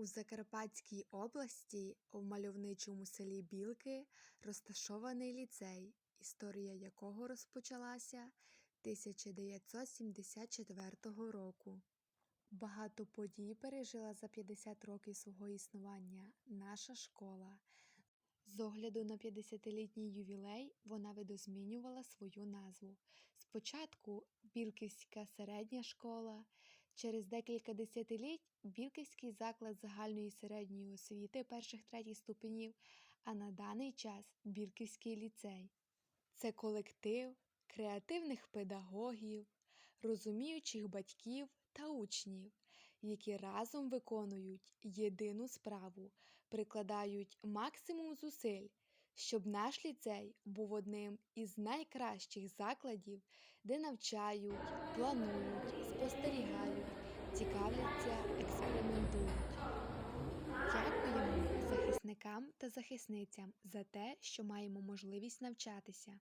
У Закарпатській області, в мальовничому селі Білки, розташований ліцей, історія якого розпочалася 1974 року. Багато подій пережила за 50 років свого існування наша школа. З огляду на 50-літній ювілей вона видозмінювала свою назву. Спочатку Білківська середня школа, через декілька десятиліть Білківський заклад загальної середньої освіти перших третіх ступенів, а на даний час Білківський ліцей. Це колектив креативних педагогів, розуміючих батьків та учнів, які разом виконують єдину справу, прикладають максимум зусиль, щоб наш ліцей був одним із найкращих закладів, де навчають, планують, спостерігають, та захисницям за те, що маємо можливість навчатися.